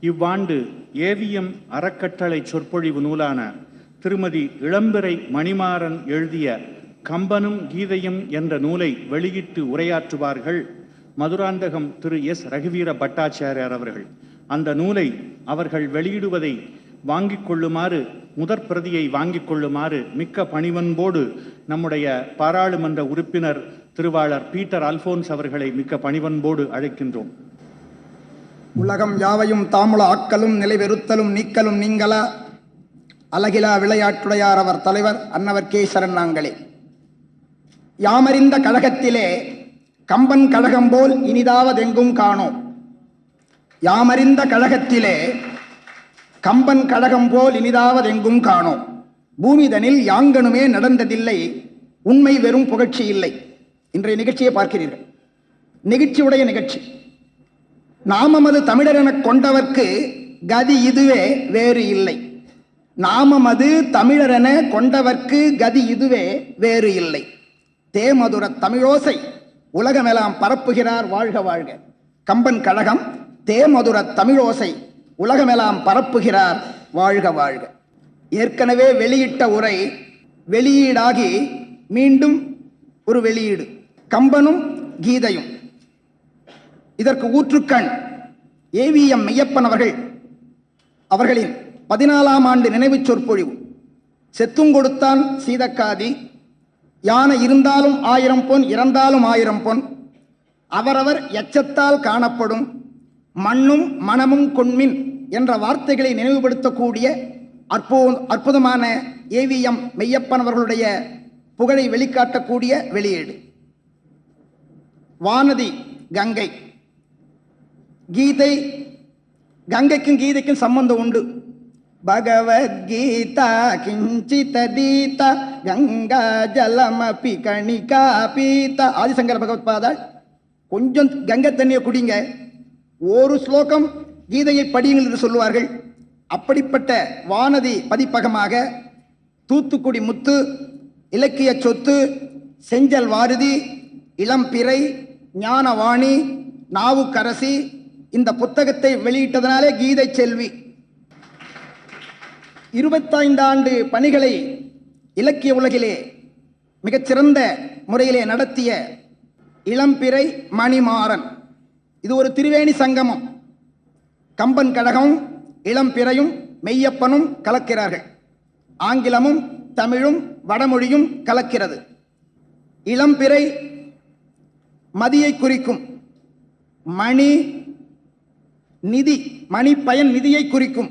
இவ்வாண்டு ஏவிஎம் அறக்கட்டளை சொற்பொழிவு நூலான திருமதி இளம்பிறை மணிமாறன் எழுதிய கம்பனும் கீதையும் என்ற நூலை வெளியிட்டு உரையாற்றுவார்கள் மதுராந்தகம் திரு எஸ். ரகுவீர பட்டாச்சாரியார் அவர்கள். அந்த நூலை அவர்கள் வெளியிடுவதை வாங்கிக் கொள்ளுமாறு முதற் பிரதியை வாங்கிக் கொள்ளுமாறு மிக்க பணிவன்போடு நம்முடைய பாராளுமன்ற உறுப்பினர் திருவாளர் பீட்டர் அல்போன்ஸ் அவர்களை மிக்க பணிவன்போடு அழைக்கின்றோம். உலகம் யாவையும் தாமுல ஆக்கலும் நிலைவெறுத்தலும் நீக்கலும் நீங்களா அழகிலா விளையாட்டுடையார் அவர் தலைவர் அன்னவர் கே சரணாங்களே யாமறிந்த கழகத்திலே கம்பன் கழகம் போல் இனிதாவதெங்கும் காணோம். யாமறிந்த கழகத்திலே கம்பன் கழகம் போல் இனிதாவதெங்கும் காணோம். பூமிதனில் யாங்கனுமே நடந்ததில்லை உண்மை வெறும் புகழ்ச்சி இல்லை. இன்றைய நிகழ்ச்சியை பார்க்கிறீர்கள். நிகழ்ச்சியுடைய நிகழ்ச்சி. நாமமது தமிழரெனக் கொண்டவர்க்கு கதி இதுவே வேறு இல்லை. நாமமது தமிழரென கொண்டவர்க்கு கதி இதுவே வேறு இல்லை. தேமதுர தமிழோசை உலகமெல்லாம் பரப்புகிறார் வாழ்க வாழ்க. கம்பன் கழகம் தேமதுர தமிழோசை உலகமெல்லாம் பரப்புகிறார் வாழ்க வாழ்க. ஏற்கனவே வெளியிட்ட உரை வெளியீடாகி மீண்டும் ஒரு வெளியீடு. கம்பனும் கீதையும். இதற்கு ஊற்றுக்கண். ஏவிஎம் மெய்யப்பன் அவர்கள் அவர்களின் பதினாலாம் ஆண்டு நினைவுச் சொற்பொழிவு. செத்தும் கொடுத்தான் சீதக்காதி. யானை இருந்தாலும் ஆயிரம் பொன் இறந்தாலும் ஆயிரம் பொன். அவரவர் எச்சத்தால் காணப்படும். மண்ணும் மனமும் கொண்மின் என்ற வார்த்தைகளை நினைவுபடுத்தக்கூடிய அற்பு அற்புதமான ஏவிஎம் மெய்யப்பன் அவர்களுடைய புகழை வெளிக்காட்டக்கூடிய வெளியீடு. வானதி கங்கை கீதை கங்கைக்கும் கீதைக்கும் சம்பந்தம் உண்டு. பகவத்கீதா கிஞ்சிதீத கங்கா ஜலமபி கணிகா பீதா. ஆதிசங்கர பகவத் பாதாள் கொஞ்சம் கங்கை தண்ணியை குடிங்க. ஒரு ஸ்லோகம் கீதையை படியுங்கள் என்று சொல்லுவார்கள். அப்படிப்பட்ட வானதி பதிப்பகமாக தூத்துக்குடி முத்து இலக்கிய சொத்து செஞ்சல் வாரதி இளம்பிறை ஞானவாணி நாவுக்கரசி இந்த புத்தகத்தை வெளியிட்டதனாலே கீதை செல்வி. இருபத்தைந்து ஆண்டு பணிகளை இலக்கிய உலகிலே மிகச்சிறந்த முறையிலே நடத்திய இளம்பிறை மணிமாறன். இது ஒரு திரிவேணி சங்கமம். கம்பன் கழகமும் இளம்பிறையும் மெய்யப்பனும் கலக்கிறார்கள். ஆங்கிலமும் தமிழும் வடமொழியும் கலக்கிறது. இளம்பிறை மதியை குறிக்கும் மணி நிதி மணி பயன் நிதியை குறிக்கும்.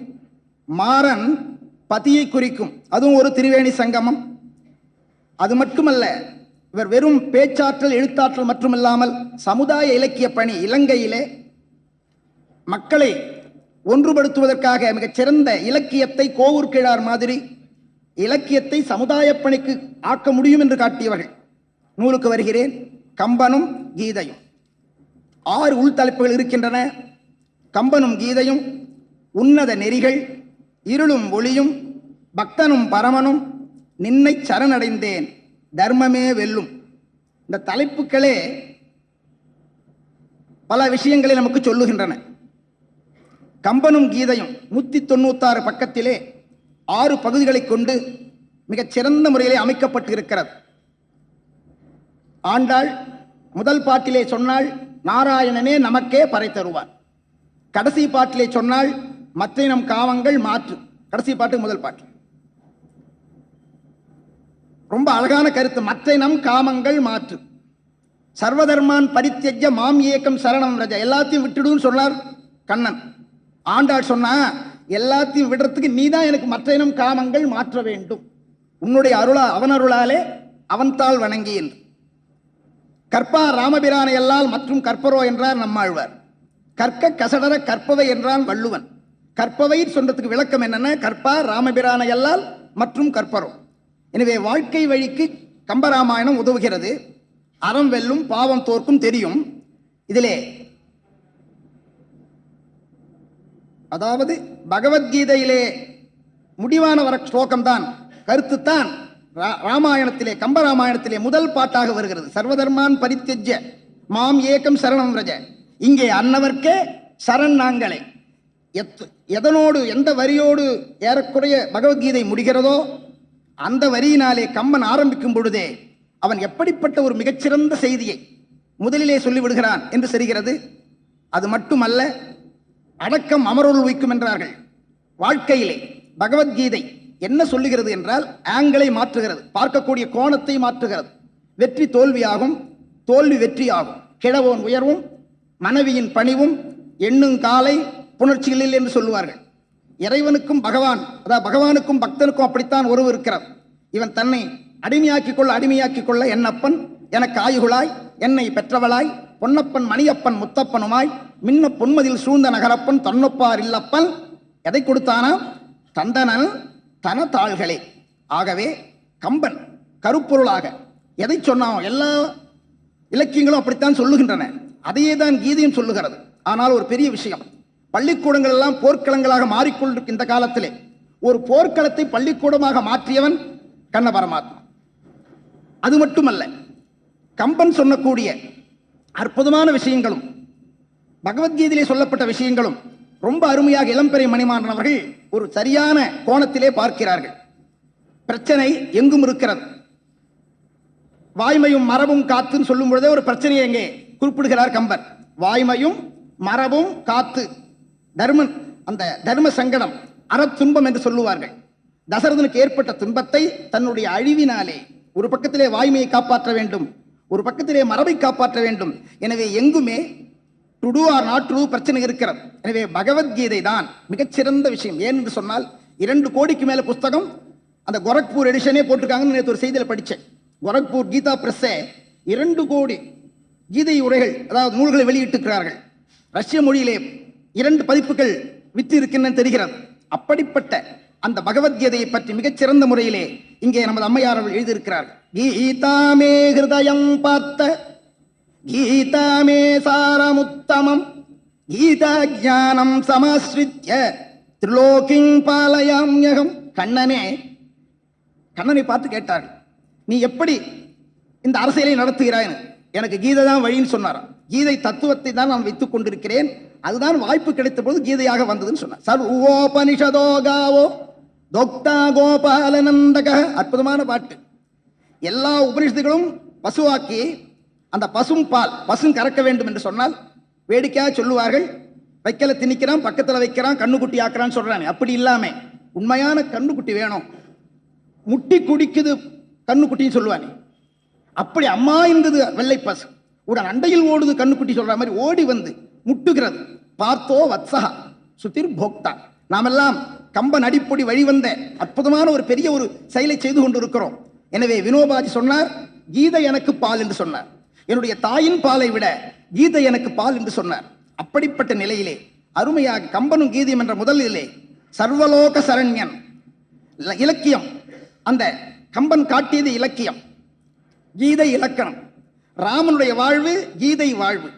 மாறன் பதியை குறிக்கும். அதுவும் ஒரு திரிவேணி சங்கமம். அது மட்டுமல்ல இவர் வெறும் பேச்சாற்றல் எழுத்தாற்றல் மட்டுமில்லாமல் சமுதாய இலக்கிய பணி இலங்கையிலே மக்களை ஒன்றுபடுத்துவதற்காக மிகச் சிறந்த இலக்கியத்தை கோவூர் கிழார் மாதிரி இலக்கியத்தை சமுதாய பணிக்கு ஆக்க முடியும் என்று காட்டியவர்கள். நூலுக்கு வருகிறேன். கம்பனும் கீதையும். ஆறு உள்தலைப்புகள் இருக்கின்றன. கம்பனும் கீதையும் உன்னத நெறிகள் இருளும் ஒளியும் பக்தனும் பரமனும் நின்னை சரணடைந்தேன் தர்மமே வெல்லும். இந்த தலைப்புகளே பல விஷயங்களை நமக்கு சொல்லுகின்றன. கம்பனும் கீதையும் நூற்றி தொண்ணூத்தாறு பக்கத்திலே ஆறு பகுதிகளை கொண்டு மிகச் சிறந்த முறையிலே அமைக்கப்பட்டிருக்கிறது. ஆண்டாள் முதல் பாட்டிலே சொன்னால் நாராயணனே நமக்கே பறை தருவார் கடைசி பாட்டிலே சொன்னால் நம் காவங்கள் மாற்று. கடைசி பாட்டு முதல் பாட்டு. ரொம்ப அழகான கருத்து. மற்றினம் காமங்கள் மாற்று. சர்வதர்மான் பரித்தியஜ மாம் ஏக்கம் சரணம் ரஜ. எல்லாத்தையும் விட்டுடுன்னு சொன்னார் கண்ணன். ஆண்டாள் சொன்னா எல்லாத்தையும் விடுறதுக்கு நீ தான் எனக்கு மற்ற இனம் காமங்கள் மாற்ற வேண்டும். உன்னுடைய அருளா அவன் அருளாலே அவன்தாள் வணங்கி என்று ராமபிரானை எல்லால் மற்றும் கற்பரோ என்றார் நம்மாழ்வார். கற்க கசடர கற்பவை என்றான் வள்ளுவன். கற்பவை சொல்றதுக்கு விளக்கம் என்னென்ன கற்பா ராமபிரான எல்லால் மற்றும் கற்பரும். எனவே வாழ்க்கை வழிக்கு கம்பராமாயணம் உதவுகிறது. அறம் வெல்லும் பாவம் தோற்கும் தெரியும். இதிலே அதாவது பகவத்கீதையிலே முடிவான வர ஸ்லோகம்தான். கருத்துத்தான் ரா- ராமாயணத்திலே கம்பராமாயணத்திலே முதல் பாட்டாக வருகிறது. சர்வதர்மான் பரித்தியஜ்ய மாம் ஏகம் சரணம் ரஜ. இங்கே அன்னவர்க்கே சரண் நாங்களே. எத் எதனோடு எந்த வரியோடு ஏறக்குறைய பகவத்கீதை முடிகிறதோ அந்த வரியினாலே கம்பன் ஆரம்பிக்கும் பொழுதே அவன் எப்படிப்பட்ட ஒரு மிகச்சிறந்த செய்தியை முதலிலே சொல்லிவிடுகிறான் என்று தெரிகிறது. அது மட்டுமல்ல அடக்கம் அமருள் வைக்கும் என்றார்கள். வாழ்க்கையிலே பகவத்கீதை என்ன சொல்லுகிறது என்றால் ஆங்கிளை மாற்றுகிறது பார்க்கக்கூடிய கோணத்தை மாற்றுகிறது. வெற்றி தோல்வியாகும் தோல்வி வெற்றியாகும். கிழவோன் உயர்வும் மனைவியின் பணிவும் எண்ணும் காலை புணர்ச்சிகளில் என்று சொல்லுவார்கள். இறைவனுக்கும் பகவான் அதாவது பகவானுக்கும் பக்தனுக்கும் அப்படித்தான் உறவு இருக்கிறார். இவன் தன்னை அடிமையாக்கிக் கொள்ள அடிமையாக்கிக் கொள்ள என்னப்பன்? எனக்கு ஆயுகுளாய் என்னை பெற்றவளாய் பொன்னப்பன் மணியப்பன் முத்தப்பனுமாய் மின்ன பொன்மதில் சூழ்ந்த நகரப்பன் தன்னொப்பார் இல்லப்பன்? எதை கொடுத்தானா? தந்தனன் தன தாள்களே ஆகவே கம்பன் கருப்பொருளாக. எதை சொன்னான் எல்லா இலக்கியங்களும் அப்படித்தான் சொல்லுகின்றன. அதையே தான் கீதையும் சொல்லுகிறது. ஆனால் ஒரு பெரிய விஷயம். பள்ளிக்கூடங்கள் எல்லாம் போர்க்களங்களாக மாறிக்கொண்டிருக்கும் இந்த காலத்திலே ஒரு போர்க்களத்தை பள்ளிக்கூடமாக மாற்றியவன் கண்ண பரமாத்மா. அது மட்டுமல்ல கம்பன் சொன்னக்கூடிய அற்புதமான விஷயங்களும் பகவத்கீதையிலே சொல்லப்பட்ட விஷயங்களும் ரொம்ப அருமையாக இளம்பெறை மணிமாறன் அவர்கள் ஒரு சரியான கோணத்திலே பார்க்கிறார்கள். பிரச்சனை எங்கும் இருக்கிறது. வாய்மையும் மரபும் காத்துன்னு சொல்லும் பொழுதே ஒரு பிரச்சனையை எங்கே குறிப்பிடுகிறார் கம்பர். வாய்மையும் மரபும் காத்து. தர்மன் அந்த தர்ம சங்கடம் அறத்துன்பம் என்று சொல்லுவார்கள். தசரதனுக்கு ஏற்பட்ட துன்பத்தை தன்னுடைய அழிவினாலே ஒரு பக்கத்திலே வாய்மையை காப்பாற்ற வேண்டும். ஒரு பக்கத்திலே மரபை காப்பாற்ற வேண்டும். எனவே எங்குமே டு ஆர் நாட் ட்ரூ பிரச்சனை இருக்கிறது. எனவே பகவத்கீதை தான் மிகச்சிறந்த விஷயம். ஏன் என்று சொன்னால் இரண்டு கோடிக்கு மேல புஸ்தகம் அந்த கோரக்பூர் எடிஷனே போட்டிருக்காங்கன்னு நேற்று ஒரு செய்தியில் படித்தேன் கோரக்பூர் கீதா பிரஸ்ஸே இரண்டு கோடி கீதை உரைகள் அதாவது நூல்களை வெளியிட்டிருக்கிறார்கள். ரஷ்ய மொழியிலே இரண்டு பதிப்புகள் விற்று இருக்கின்றன தெரிகிறது. அப்படிப்பட்ட அந்த பகவத்கீதையை பற்றி மிகச்சிறந்த முறையிலே இங்கே நமது அம்மையார் அவர்கள் எழுதியிருக்கிறார்கள். கீதாமே ஹிருதயம் பார்த்த கீதாமே சாரமுத்தமம் கீதா ஞானம் சமாஸ்ரித்ய திரிலோகிங் பாலயாம்யகம் கண்ணனே கண்ணனை பார்த்து கேட்டார்கள் நீ எப்படி இந்த அரசியலை நடத்துகிறாய்னு எனக்கு கீதை தான் வழின்னு சொன்னாராம். கீதை தத்துவத்தை தான் நான் வைத்துக் கொண்டிருக்கிறேன். அதுதான் வாய்ப்பு கிடைத்த போது கீதையாக வந்ததுன்னு சொன்னார். சர்வோபனிஷதோ காவோ தொக்தா கோபாலநந்தக. அற்புதமான பாட்டு. எல்லா உபனிஷத்துகளும் பசுவாக்கி அந்த பசும் பால் பசும் கறக்க வேண்டும் என்று சொன்னால் வேடிக்கையாக சொல்லுவார்கள். வைக்கல திணிக்கிறான் பக்கத்தில் வைக்கிறான் கண்ணுக்குட்டி ஆக்குறான்னு சொல்றானே. அப்படி இல்லாமல் உண்மையான கண்ணுக்குட்டி வேணும். முட்டி குடிக்குது கண்ணுக்குட்டின்னு சொல்லுவானே. அப்படி அம்மா இருந்தது வெள்ளை பசு. உடன் அண்டையில் ஓடுது கண்ணுக்குட்டி சொல்ற மாதிரி ஓடி வந்து முட்டுகிறது. பார்த்தோ வத்சகா சுத்திர் போக்தா. நாமெல்லாம் கம்பன் அடிப்பொடி வழிவந்த அற்புதமான ஒரு பெரிய ஒரு செயலை செய்து கொண்டிருக்கிறோம். எனவே வினோபாஜி சொன்னார் கீதை எனக்கு பால் என்று சொன்னார். என்னுடைய தாயின் பாலை விட கீதை எனக்கு பால் என்று சொன்னார். அப்படிப்பட்ட நிலையிலே அருமையாக கம்பனும் கீதையும் என்ற முதலிலே சர்வலோக சரண்யன் இலக்கியம். அந்த கம்பன் காட்டியது இலக்கியம். கீதை இலக்கணம். ராமனுடைய வாழ்வு கீதை வாழ்வு.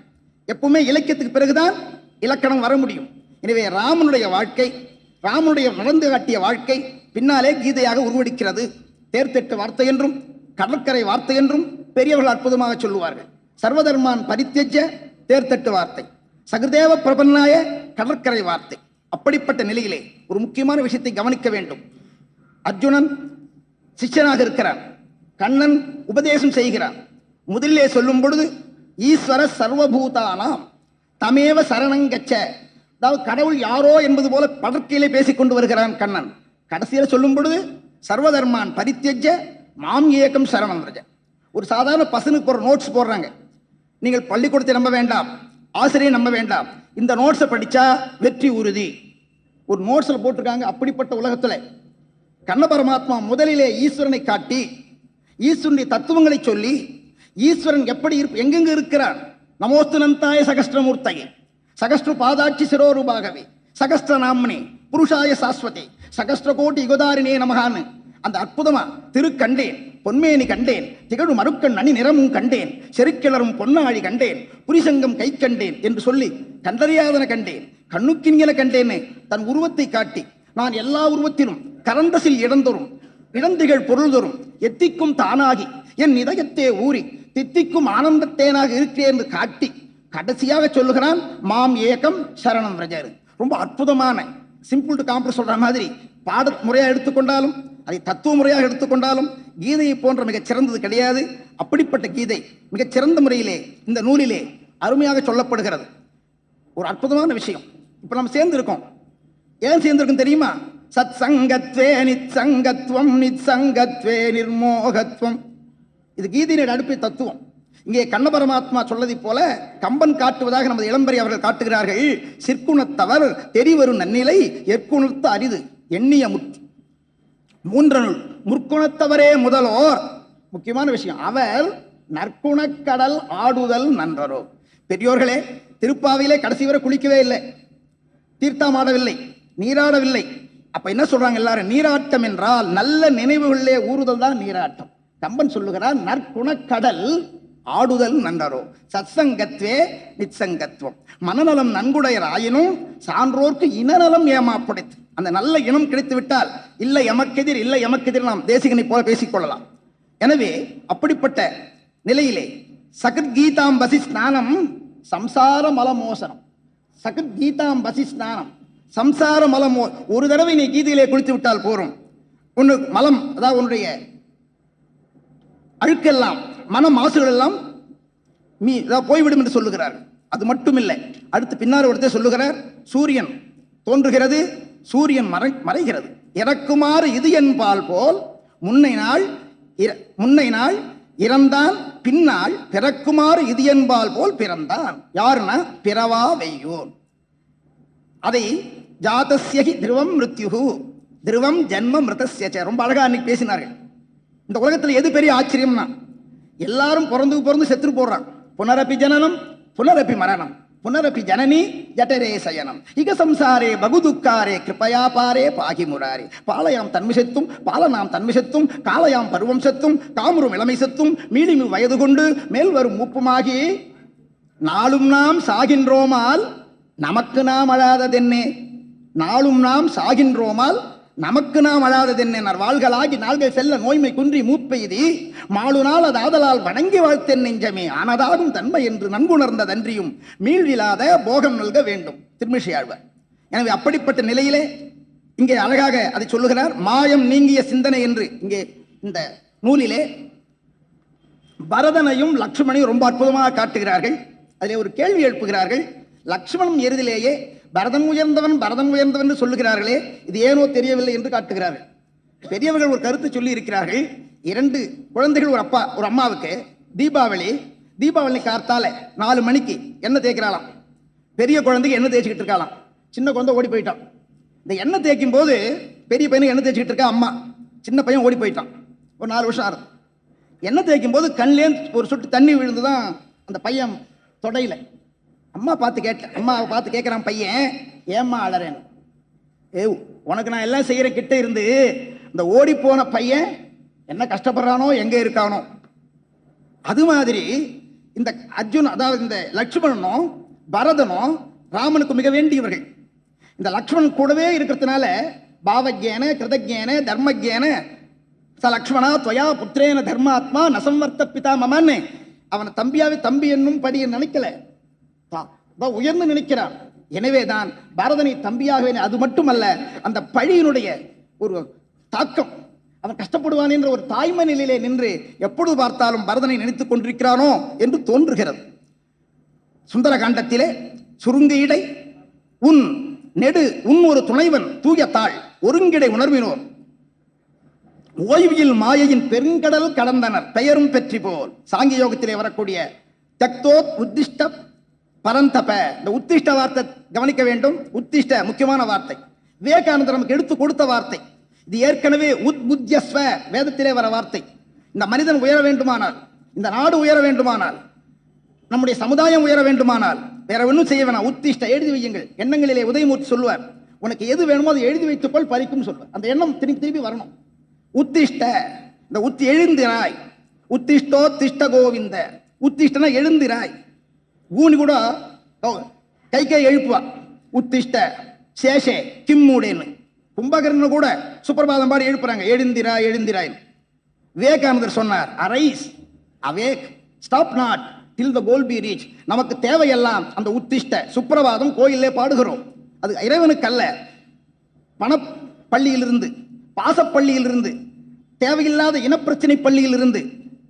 எப்பவுமே இலக்கியத்துக்கு பிறகுதான் இலக்கணம் வர முடியும். எனவே ராமனுடைய வாழ்க்கை ராமனுடைய நடந்து காட்டிய வாழ்க்கை பின்னாலே கீதையாக உருவெடுக்கிறது. தேர்த்தெட்டு வார்த்தை என்றும் கடற்கரை வார்த்தை என்றும் பெரியவர்கள் அற்புதமாக சொல்லுவார்கள். சர்வதர்மான் பரித்தெஜ தேர்த்தெட்டு வார்த்தை. சகுதேவ பிரபன்னாய கடற்கரை வார்த்தை. அப்படிப்பட்ட நிலையிலே ஒரு முக்கியமான விஷயத்தை கவனிக்க வேண்டும். அர்ஜுனன் சிஷ்யனாக இருக்கிறான். கண்ணன் உபதேசம் செய்கிறான். முதலிலே சொல்லும் பொழுது ஈஸ்வர சர்வபூதானாம் தமேவ சரணங்கச்ச. அதாவது கடவுள் யாரோ என்பது போல படற்கையிலே பேசிக்கொண்டு வருகிறான் கண்ணன். கடைசியில் சொல்லும் பொழுது சர்வதர்மான் பரித்தியஜ மாம் இயக்கம் சரணம் ரஜ ஒரு சாதாரண பசனுக்கு ஒரு நோட்ஸ் போடுறாங்க. நீங்கள் பள்ளிக்கூடத்தை நம்ப வேண்டாம் ஆசிரியை நம்ப வேண்டாம். இந்த நோட்ஸை படித்தா வெற்றி உறுதி. ஒரு நோட்ஸில் போட்டிருக்காங்க அப்படிப்பட்ட உலகத்தில். கண்ண பரமாத்மா முதலிலே ஈஸ்வரனை காட்டி ஈஸ்வரனுடைய தத்துவங்களை சொல்லி ஈஸ்வரன் எப்படி இருப்ப எங்கெங்க இருக்கிறார்? நமோஸ்து நந்தாய சகஸ்திரமூர்த்தகே சகஸ்திர பாதாட்சி சிரோரூபாகவே சகஸ்திர நாமனே புருஷாய சாஸ்வதே சகஸ்திர கோட்டி யுகதாரினே நமகான்னு. அந்த அற்புதமா திருக்கண்டேன் பொன்மேனி கண்டேன் திகழும் மறுக்கண் அணி நிறமும் கண்டேன் செருக்கிளரும் பொன்னாழி கண்டேன் புரிசங்கம் கை கண்டேன் என்று சொல்லி கண்டறியாதன கண்டேன் கண்ணுக்கின்கல கண்டேன்னு தன் உருவத்தை காட்டி நான் எல்லா உருவத்திலும் கரந்தசில் இடந்தோறும் இழந்திகள் பொருள்தொரும் எத்திக்கும் தானாகி என் இதயத்தே ஊறி தித்திக்கும் ஆனந்தத்தேனாக இருக்கிறேன் என்று காட்டி கடைசியாக சொல்லுகிறான் மாம் ஏகம் சரணம் ரஜர் ரொம்ப அற்புதமான சிம்பிள் டு காம்ப்ளெக்ஸ் சொல்ற மாதிரி பாட முறையாக எடுத்துக்கொண்டாலும் அதை தத்துவ முறையாக எடுத்துக்கொண்டாலும் கீதையை போன்ற மிகச் சிறந்தது கிடையாது. அப்படிப்பட்ட கீதை மிகச் சிறந்த முறையிலே இந்த நூலிலே அருமையாக சொல்லப்படுகிறது. ஒரு அற்புதமான விஷயம். இப்போ நம்ம சேர்ந்துருக்கோம். ஏன் சேர்ந்துருக்கும் தெரியுமா? சத் சங்கத்வே நிச்சங்கத்துவம் நிச்சங்கத்வே நிர்மோகத்துவம் நிர்மோகத்வம். இது கீதையினுடைய அடுப்பை தத்துவம். இங்கே கண்ண பரமாத்மா சொல்லதை போல கம்பன் காட்டுவதாக நமது இளம்பரி அவர்கள் காட்டுகிறார்கள். சிற்குணத்தவர் தெரிவரும் நன்னிலை எற்குணர்த்த அரிது எண்ணிய முற்று. மூன்றனுள் முற்குணத்தவரே முதலோர். முக்கியமான விஷயம் அவர் நற்குணக்கடல் ஆடுதல் நன்றரோ. பெரியோர்களே திருப்பாவையிலே கடைசி வரை குளிக்கவே இல்லை. தீர்த்தமாடவில்லை நீராடவில்லை. அப்ப என்ன சொல்றாங்க எல்லாரும்? நீராட்டம் என்றால் நல்ல நினைவுகளிலே ஊறுதல் தான் நீராட்டம். கம்பன் சொல்லுகிறார் நற்குணக்கடல் ஆடுதல் நன்றரோ. சத்சங்கத்வே நிச்சங்கத்துவம் மனநலம் நன்குடையர் ஆயினும் சான்றோர்க்கு இனநலம் ஏமாப்படைத்து அந்த நல்ல இனம் கிடைத்து விட்டால் இல்லை எமக்கெதிர் இல்லை எமக்கெதிர் நாம் தேசிகனை போல பேசிக்கொள்ளலாம். எனவே அப்படிப்பட்ட நிலையிலே சகத்கீதாம்பசி ஸ்நானம் சம்சார மலமோசனம். சகத்கீதாம்பசி ஸ்நானம் சம்சார மலமோ ஒரு தடவை நீ கீதையிலே குளித்து விட்டால் போரும். உன்னு மலம் அதாவது உன்னுடைய அழுக்கெல்லாம் மன மாசுகள் எல்லாம் மீ அதாவது போய்விடும் என்று சொல்லுகிறார். அது மட்டும் இல்லை அடுத்து பின்னால் ஒருத்தர் சொல்லுகிறார் சூரியன் தோன்றுகிறது சூரியன் மறை மறைகிறது. இறக்குமாறு இது என்பால் போல் முன்னை நாள் இர முன்னை நாள் இறந்தான் பின்னால் பிறக்குமாறு இது என்பால் போல் பிறந்தான். யாருன்னா பிறவா வெய்யோன். அதை ஜாதஸ்யகி திருவம் மிருத்யுகு திருவம் ஜென்ம மிருதஸ்ய ரொம்ப அழகா அன்னைக்கு பேசினார்கள். இந்த உலகத்தில் எது பெரிய ஆச்சரியம்னா எல்லாரும் பிறந்து பிறந்து செத்துரு போடுறான் புனரப்பி ஜனனம் புனரப்பி மரணம். புனரப்பி ஜனனி ஜட்டரே சயனம். இக சம்சாரே பகுதுக்காரே கிருபயாபாரே பாகி முராரே. பாலயாம் தன்மிசத்தும் பாலனாம் தன்மிசத்தும் காலயாம் பருவம் செத்தும் காமரும் இளமை செத்தும் மீளிமி வயது கொண்டு மேல் வரும் மூப்புமாகி நாளும் நாம் சாகின்றோமால் நமக்கு நாம் அழாததென்னே. நாளும் நாம் சாகின்றோமால் நமக்கு நாம் அழாததென்ன வாழ்களாகி நாள்கள் செல்ல நோய்மை குன்றி மூப்பெய்தி மாழு நாள் அதாதலால் வணங்கி வாழ்த்தென் நெஞ்சமே. ஆனதாகும் தன்மை என்று நன்குணர்ந்ததன்றியும் மீழ்விலாத போகம் நல்க வேண்டும். திருமிஷையாழ்வார் எனவே அப்படிப்பட்ட நிலையிலே இங்கே அழகாக அதை சொல்லுகிறார் மாயம் நீங்கிய சிந்தனை என்று இங்கே இந்த நூலிலே பரதனையும் லக்ஷ்மணையும் ரொம்ப அற்புதமாக காட்டுகிறார்கள். அதிலே ஒரு கேள்வி எழுப்புகிறார்கள் லக்ஷ்மணன் எருதிலேயே பரதன் உயர்ந்தவன் பரதன் உயர்ந்தவன் என்று சொல்லுகிறார்களே இது ஏனோ தெரியவில்லை என்று காட்டுகிறார்கள். பெரியவர்கள் ஒரு கருத்து சொல்லி இருக்கிறார்கள் இரண்டு குழந்தைகள் ஒரு அப்பா ஒரு அம்மாவுக்கு தீபாவளி தீபாவளி கார்த்தால நாலு மணிக்கு எண்ணெய் தேய்க்கிறாளாம். பெரிய குழந்தைக்கு எண்ணெய் தேய்ச்சிக்கிட்டு இருக்காளாம். சின்ன குழந்தை ஓடி போயிட்டான். இந்த எண்ணெய் தேய்க்கும் போது பெரிய பையனுக்கு எண்ணெய் தேய்ச்சிக்கிட்டு இருக்கா அம்மா. சின்ன பையன் ஓடி போயிட்டான். ஒரு நாலு வருஷம் ஆறு எண்ணெய் தேய்க்கும் போது கண்லேருந்து ஒரு சொட்டு தண்ணி விழுந்து தான் அந்த பையன் தொடையில அம்மா பார்த்து கேட்ட அம்மாவை பார்த்து கேட்குறான் பையன். ஏம்மா அழறேன்னு ஏ உனக்கு நான் எல்லாம் செய்கிற கிட்ட இருந்து இந்த ஓடி போன பையன் என்ன கஷ்டப்படுறானோ எங்கே இருக்கானோ. அது மாதிரி இந்த அர்ஜுன் அதாவது இந்த லக்ஷ்மணனும் பரதனும் ராமனுக்கு மிக வேண்டியவர்கள். இந்த லக்ஷ்மணன் கூடவே இருக்கிறதுனால பாவஜேன கிருதஜேன தர்மஜேன ச லக்ஷ்மணா துவயா புத்திரேன தர்மாத்மா நசம்வர்த்த பிதா மமான்னு. அவனை தம்பியாவே தம்பி என்னும் படியை நினைக்கல. தான். உயர்ந்து நினைக்கிறான் எனவே தான் பரதனை தம்பியாகவே அது மட்டுமல்ல அந்த பழியினுடைய ஒரு தாக்கம். அவன் கஷ்டப்படுவான் என்ற ஒரு தாய்மை நிலையிலே நின்று எப்பொழுது பார்த்தாலும் பரதனை நினைத்துக் கொண்டிருக்கிறானோ என்று தோன்றுகிறது. சுந்தர காண்டத்திலே சுருங்க இடை உன் நெடு உன் ஒரு துணைவன் தூய தாள் ஒருங்கிடை உணர்வினோர். ஓய்வியில் மாயையின் பெருங்கடல் கடந்தனர் பெயரும் பெற்றி போல் சாங்கிய யோகத்திலே வரக்கூடிய தக்தோத் உத்திஷ்ட பரந்தப இந்த உத்திஷ்ட வார்த்தை கவனிக்க வேண்டும். உத்திஷ்ட முக்கியமான வார்த்தை. விவேகானந்தர் நமக்கு எடுத்து கொடுத்த வார்த்தை. இது ஏற்கனவே உத்புத்தியஸ்வ வேதத்திலே வர வார்த்தை. இந்த மனிதன் உயர வேண்டுமானால் இந்த நாடு உயர வேண்டுமானால் நம்முடைய சமுதாயம் உயர வேண்டுமானால் வேற ஒன்றும் செய்ய வேணாம். உத்திஷ்ட எழுதி வையுங்கள். எண்ணங்களிலே உதயமூர்த்தி சொல்லுவார். உனக்கு எது வேணுமோ அதை எழுதி வைத்துக்கொள் பறிக்கும் சொல்லுவார். அந்த எண்ணம் திரும்பி திரும்பி வரணும். உத்திஷ்ட இந்த உத்தி எழுந்திராய். உத்திஷ்டோ திஷ்ட கோவிந்த. உத்திஷ்டனா எழுந்திராய். ஊனி கூட கை கை எழுப்புவா. உத்திஷ்ட சேஷே கிம்மூடேன்னு. கும்பகர்ணன் கூட சுப்பிரபாதம் பாடி எழுப்புறாங்க. எழுந்திராய் எழுந்திராய் விவேகானந்தர் சொன்னார் arise awake stop not till the goal be reached நமக்கு தேவையெல்லாம் அந்த உத்திஷ்ட சுப்பிரபாதம் கோயிலே பாடுகிறோம். அது இறைவனுக்கு அல்ல பணப்பள்ளியிலிருந்து பாசப்பள்ளியிலிருந்து தேவையில்லாத இனப்பிரச்சனை பள்ளியிலிருந்து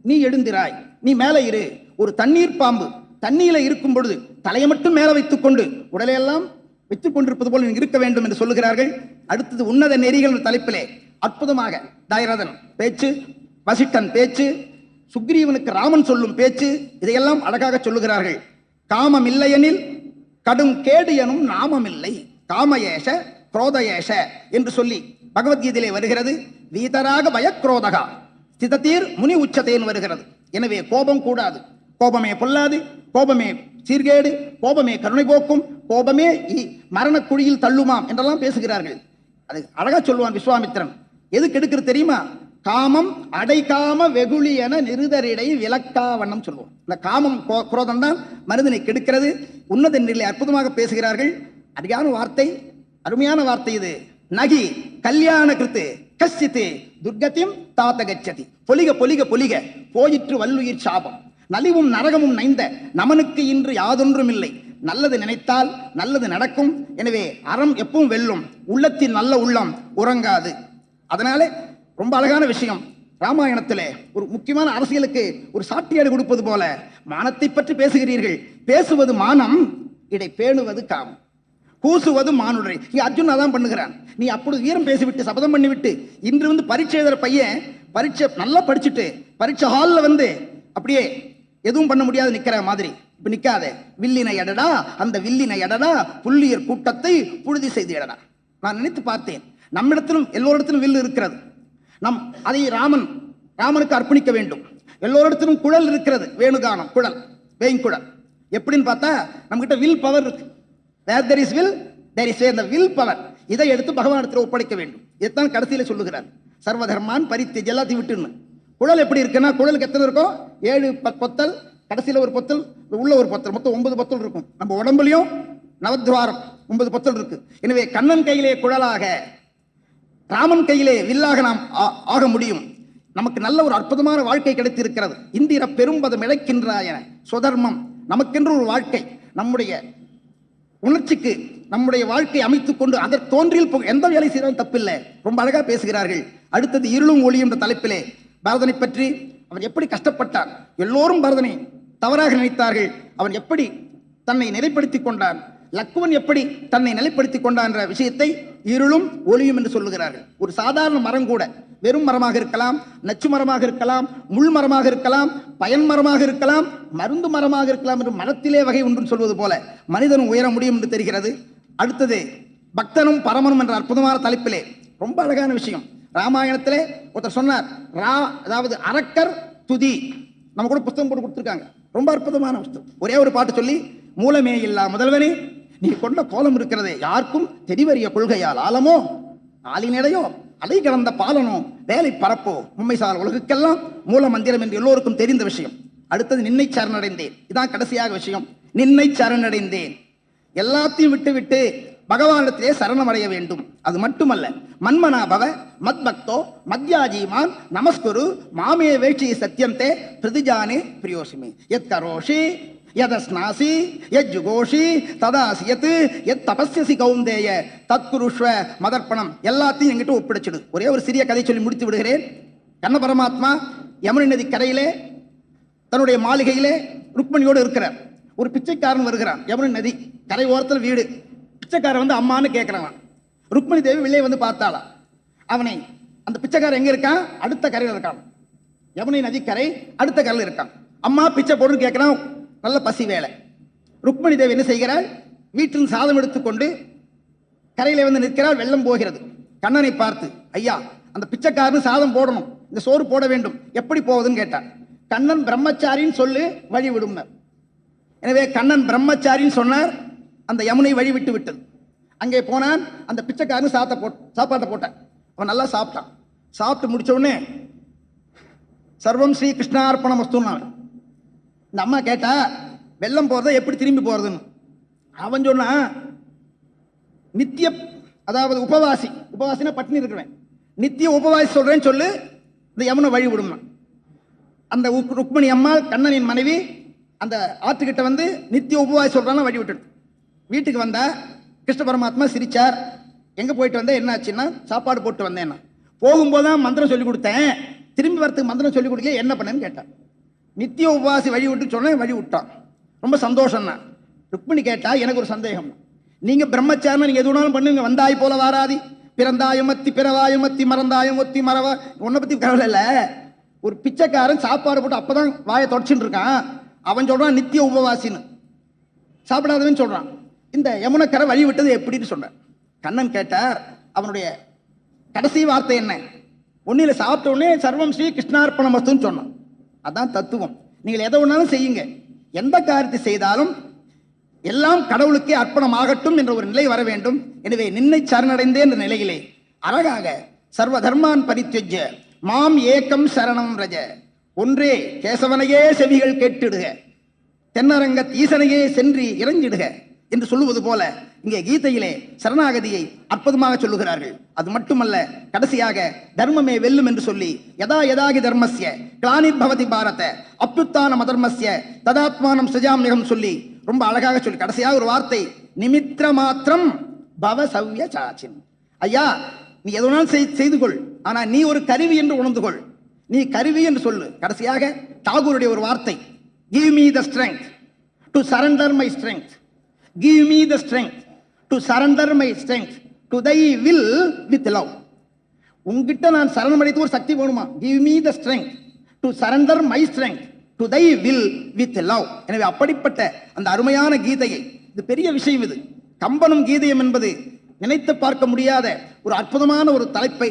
நீ எழுந்திராய். நீ மேலே இரு. ஒரு தண்ணீர் பாம்பு தண்ணியில இருக்கும் பொழுது தலையை மட்டும் மேலே வைத்துக்கொண்டு உடலையெல்லாம் வைத்துக் கொண்டிருப்பது போல இருக்க வேண்டும் என்று சொல்லுகிறார்கள். அடுத்தது உன்னத நெறிகள் தலைப்பிலே அற்புதமாக தயரதன் பேச்சு வசிட்டன் பேச்சு சுக்ரீவனுக்கு ராமன் சொல்லும் பேச்சு இதையெல்லாம் அழகாக சொல்லுகிறார்கள். காமம் இல்லையெனில் கடும் கேடு எனும் நாமம் இல்லை. காமயேஷ குரோதயேஷ என்று சொல்லி பகவத்கீதையிலே வருகிறது. வீதராக பயக்ரோதகா ஸ்திதத்தீர் முனி உச்சதேன்னு வருகிறது. எனவே கோபம் கூடாது. கோபமே பொல்லாது. கோபமே சீர்கேடு கோபமே கருணை போக்கும் கோபமே இ- தள்ளுமாம் என்றெல்லாம் பேசுகிறார்கள். அது அழகா சொல்லுவான் விஸ்வாமித்திரன். எது கெடுக்கிறது தெரியுமா? காமம் அடைக்காம வெகுளி என நிருதரிடை விளக்காவண்ணம் சொல்லுவோம் இந்த காமம் கோ- குரோதம் தான் மனிதனை கெடுக்கிறது. உன்னத நிலை அற்புதமாக பேசுகிறார்கள். அருமையான வார்த்தை அருமையான வார்த்தை இது. நகி கல்யாண கிருத்து கஷ்டித்து துர்கத்தியும் தாத்த கச்சதி பொலிக பொலிக பொலிக போயிற்று வல்லுயிர் சாபம். நலிவும் நரகமும் நைந்த நமனுக்கு இன்று யாதொன்றும் இல்லை நல்லது நினைத்தால் நல்லது நடக்கும். எனவே அறம் எப்பவும் வெல்லும். உள்ளத்தின் நல்ல உள்ளம் உறங்காது. அதனால ரொம்ப அழகான விஷயம். ராமாயணத்தில் ஒரு முக்கியமான அரசியலுக்கு ஒரு சாட்டியாடு கொடுப்பது போல மானத்தை பற்றி பேசுகிறீர்கள். பேசுவது மானம் இடை பேணுவது காமம். கூசுவது மானுடரை. இங்கே அர்ஜுன் அதான் பண்ணுகிறான். நீ அப்பொழுது வீரம் பேசிவிட்டு சபதம் பண்ணிவிட்டு இன்று வந்து பரீட்சை எழுதுற பையன் பரீட்சை நல்லா படிச்சுட்டு பரீட்சை ஹாலில் வந்து அப்படியே எதுவும் பண்ண முடியாது நிக்கிற மாதிரி. இப்ப நிக்காத. வில்லினை எடடா அந்த வில்லினை எடடா புள்ளியர் கூட்டத்தை புழுதி செய்து எடடா. நான் நினைத்து பார்த்தேன். நம்மிடத்திலும் எல்லோரிடத்திலும் வில் இருக்கிறது. நம் அதை ராமன் ராமனுக்கு அர்ப்பணிக்க வேண்டும். எல்லோரிடத்திலும் குழல் இருக்கிறது. வேணுகானம் குழல் வேங்குழல். எப்படின்னு பார்த்தா நம்மகிட்ட வில் பவர் இருக்கு. Where there is will there is அந்த வில் பவர் இதை எடுத்து பகவானிடத்தில் ஒப்படைக்க வேண்டும். இதுதான் கடைசியில் சொல்லுகிறார். சர்வதர்மான் பரித்தி எல்லாத்தையும் விட்டுன்னு. குழல் எப்படி இருக்குன்னா குழலுக்கு எத்தனை இருக்கும்? ஏழு பொத்தல் கடைசியில் ஒரு பொத்தல் உள்ள ஒரு பொத்தல். மொத்தம் ஒன்பது பொத்தல் இருக்கும். நம்ம உடம்புலையும் நவத்வாரம் ஒன்பது பொத்தல் இருக்கு. எனவே கண்ணன் கையிலே குழலாக ராமன் கையிலே வில்லாக நாம் ஆ- ஆக முடியும். நமக்கு நல்ல ஒரு அற்புதமான வாழ்க்கை கிடைத்திருக்கிறது. இந்திர பெரும்பதம் இழைக்கின்றாயன சுதர்மம் நமக்கென்று ஒரு வாழ்க்கை. நம்முடைய உணர்ச்சிக்கு நம்முடைய வாழ்க்கை அமைத்துக் கொண்டு அதற்கு தோன்றில் எந்த வேலை செய்தாலும் தப்பில்லை. ரொம்ப அழகா பேசுகிறார்கள். அடுத்தது இருளும் ஒளி என்ற தலைப்பிலே பரதனை பற்றி அவன் எப்படி கஷ்டப்பட்டான் எல்லோரும் பரதனை தவறாக நினைத்தார்கள். அவன் எப்படி தன்னை நிலைப்படுத்திக் கொண்டான் லக்குவன் எப்படி தன்னை நிலைப்படுத்திக் கொண்டான் என்ற விஷயத்தை இருளும் ஒளியும் என்று சொல்லுகிறார்கள். ஒரு சாதாரண மரம் கூட வெறும் மரமாக இருக்கலாம் நச்சு மரமாக இருக்கலாம் முள் மரமாக இருக்கலாம் பயன் மரமாக இருக்கலாம் மருந்து மரமாக இருக்கலாம் என்று மரத்திலே வகை ஒன்று சொல்வது போல மனிதனும் உயர முடியும் என்று தெரிகிறது. அடுத்தது பக்தனும் பரமனும் என்ற அற்புதமான தலைப்பிலே ரொம்ப அழகான விஷயம். ராமாயணத்திலே ஒருத்தர் சொன்னார் ரா அதாவது அரக்கர் துதி. நம்ம கூட புத்தகம் போட்டு கொடுத்துருக்காங்க. ரொம்ப அற்புதமான புத்தகம் ஒரே ஒரு பாட்டு சொல்லி மூலமே இல்லா முதல்வனே நீ கொண்ட கோலம் இருக்கிறதே யாருக்கும் தெரிவறிய கொள்கையால் ஆலமோ ஆலினடையோ அலை கடந்த பாலனோ வேலை பரப்போ? உண்மைசால் உலகுக்கெல்லாம் மூல மந்திரம் என்று எல்லோருக்கும் தெரிந்த விஷயம். அடுத்தது நின்னை சரணடைந்தேன். இதான் கடைசியாக விஷயம். நின்னை சரணடைந்தேன். எல்லாத்தையும் விட்டு விட்டு பகவானிடத்திலே சரணமடைய வேண்டும். அது மட்டுமல்ல மன்மனாபவ மத்பக்தோ மத்யாஜீமான் நமஸ்குரு மாமே வேட்சி சத்தியந்தே பிரதிஜானே பிரியோசிமே எத் கரோஷி யதஸ்நாசி யஜ்ஜுகோஷி ததாசி எத் தபஸ்யசி கௌந்தேய தத்குருஷ்வ மதர்ப்பணம் எல்லாத்தையும் எங்கிட்ட ஒப்படைச்சிடு. ஒரே ஒரு சிறிய கதை சொல்லி முடித்து விடுகிறேன். கண்ண பரமாத்மா யமுனை நதி கரையிலே தன்னுடைய மாளிகையிலே ருக்மணியோடு இருக்கிறார். ஒரு பிச்சைக்காரன் வருகிறான். யமுனை நதி கரை ஓரத்தில் வீடு. பிச்சைக்காரன் வந்து அம்மான்னு கேட்குறான் ருக்மணி தேவி வெளியே வந்து பார்த்தாளா அவனை அந்த பிச்சைக்காரன் எங்கே இருக்கான்? அடுத்த கரையில் இருக்கான். யமுனை நதி கரை அடுத்த கரையில் இருக்கான். அம்மா பிச்சை போடுன்னு கேட்குறான் நல்ல பசி வேலை. ருக்மணி தேவி என்ன செய்கிறாள்? வீட்டில் சாதம் எடுத்துக்கொண்டு கரையில் வந்து நிற்கிறாள். வெள்ளம் போகிறது. கண்ணனை பார்த்து ஐயா அந்த பிச்சைக்காரன் சாதம் போடணும். இந்த சோறு போட வேண்டும். எப்படி போவதுன்னு கேட்டான். கண்ணன் பிரம்மச்சாரின்னு சொல்லு வழி விடும்னார். எனவே கண்ணன் பிரம்மச்சாரின்னு சொன்னார். அந்த யமுனை வழி விட்டு விட்டது. அங்கே போனான் அந்த பிச்சைக்காரன் சாத்த போ சாப்பாட்டை போட்டான். அவன் நல்லா சாப்பிட்டான். சாப்பிட்டு முடிச்ச உடனே சர்வம் ஸ்ரீ கிருஷ்ணார்ப்பணம் வஸ்துன்னான் இந்த அம்மா கேட்டா வெள்ளம் போகிறத எப்படி திரும்பி போகிறதுன்னு அவன் சொன்னான் நித்திய அதாவது உபவாசி உபவாசினா பட்டினி இருக்கிறவன் நித்திய உபவாசி சொல்கிறேன்னு சொல்லு இந்த யமுனை வழி விடுமா அந்த ருக்மணி அம்மா கண்ணனின் மனைவி அந்த ஆற்றுக்கிட்ட வந்து நித்திய உபவாசி சொல்கிறான்னு வழி விட்டுடு வீட்டுக்கு வந்த கிருஷ்ண பரமாத்மா சிரிச்சார். எங்கே போயிட்டு வந்தேன் என்னாச்சுன்னா சாப்பாடு போட்டு வந்தேன்னா. போகும்போது தான் மந்திரம் சொல்லி கொடுத்தேன். திரும்பி வரத்துக்கு மந்திரம் சொல்லி கொடுக்கல என்ன பண்ணேன்னு கேட்டான் நித்திய உபவாசி வழி விட்டு சொன்னேன் வழி விட்டான். ரொம்ப சந்தோஷம்னா. ருக்மிணி கேட்டால் எனக்கு ஒரு சந்தேகம். நீங்கள் பிரம்மச்சாரம் நீங்கள் எது வேணாலும் பண்ணுங்க வந்தாய் போல வாராதி. பிறந்தாயம் மத்தி பிறவாயம் மத்தி மறந்தாயம் ஒத்தி மறவா. உன்னை பற்றி கவலை இல்லை. ஒரு பிச்சைக்காரன் சாப்பாடு போட்டு அப்போ தான் வாயை தொடச்சுட்டு இருக்கான். அவன் சொல்கிறான் நித்திய உபவாசின்னு. சாப்பிடாதவன் சொல்கிறான் இந்த யமுனக்கரை வழி விட்டது எப்படின்னு சொன்னார். கண்ணன் கேட்டார் அவனுடைய கடைசி வார்த்தை என்ன? ஒன்னில் சாப்பிட்ட உடனே சர்வம் ஸ்ரீ கிருஷ்ணார்ப்பணம் வஸ்துன்னு சொன்னான். அதான் தத்துவம். நீங்கள் எதை ஒன்றாலும் செய்யுங்க. எந்த காரியத்தை செய்தாலும் எல்லாம் கடவுளுக்கே அர்ப்பணமாகட்டும் என்ற ஒரு நிலை வர வேண்டும். எனவே நின்னை சரணடைந்தே என்ற நிலையிலே அழகாக சர்வ தர்மான் பரித்யஜ மாம் ஏக்கம் சரணம் ரஜ. ஒன்றே கேசவனையே செவிகள் கேட்டுடுக. தென்னரங்க ஈசனையே சென்று இறங்கிடுக. என்று சொல்லுவது போல இங்கே கீதையிலே சரணாகதியை அற்புதமாக சொல்லுகிறார்கள். அது மட்டுமல்ல கடைசியாக தர்மமே வெல்லும் என்று சொல்லி யதா யதாகி தர்மஸ்ய கிளானிர் பவதி பாரத அப்யுத்தான அதர்மஸ்ய ததாத்மானம் சுஜாமியகம் சொல்லி ரொம்ப அழகாக சொல்லி கடைசியாக ஒரு வார்த்தை நிமித்திர மாத்திரம் பவ சவ்ய சாச்சின். ஐயா நீ எதுனாலும் செய்- செய்து கொள் ஆனா நீ ஒரு கருவி என்று உணர்ந்து கொள். நீ கருவி என்று சொல்லு. கடைசியாக தாகூருடைய ஒரு வார்த்தை give me the strength to surrender my strength give me the strength to surrender my strength to thy will with love உங்ககிட்ட நான் சரணமடைத்து ஒரு சக்தி வேணுமா? Give me the strength to surrender my strength to thy will with love எனவே அப்படிப்பட்ட அந்த அருமையான கீதையை இது பெரிய விஷயம் இது. கம்பனும் கீதையும் என்பது நினைத்து பார்க்க முடியாத ஒரு அற்புதமான ஒரு தலைப்பை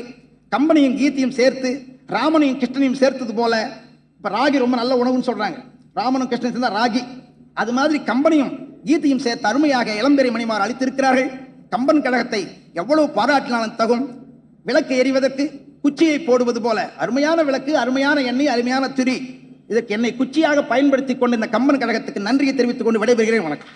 கம்பனையும் கீதையும் சேர்த்து ராமனையும் கிருஷ்ணனையும் சேர்த்தது போல இப்போ ராகி ரொம்ப நல்ல உணவுன்னு சொல்கிறாங்க ராமனும் கிருஷ்ணன் சேர்ந்தால் ராகி. அது மாதிரி கம்பனையும் கீதையும் சேர்த்து அருமையாக இளம்பெரிய மணிமார் அளித்திருக்கிறார்கள். கம்பன் கழகத்தை எவ்வளவு பாராட்டினாலும் தகும். விளக்கு எரிவதற்கு குச்சியை போடுவது போல. அருமையான விளக்கு அருமையான எண்ணெய் அருமையான திரி. இதற்கு என்னை குச்சியாக பயன்படுத்தி கொண்டு இந்த கம்பன் கழகத்துக்கு நன்றியை தெரிவித்துக் கொண்டு விடைபெறுகிறேன். வணக்கம்.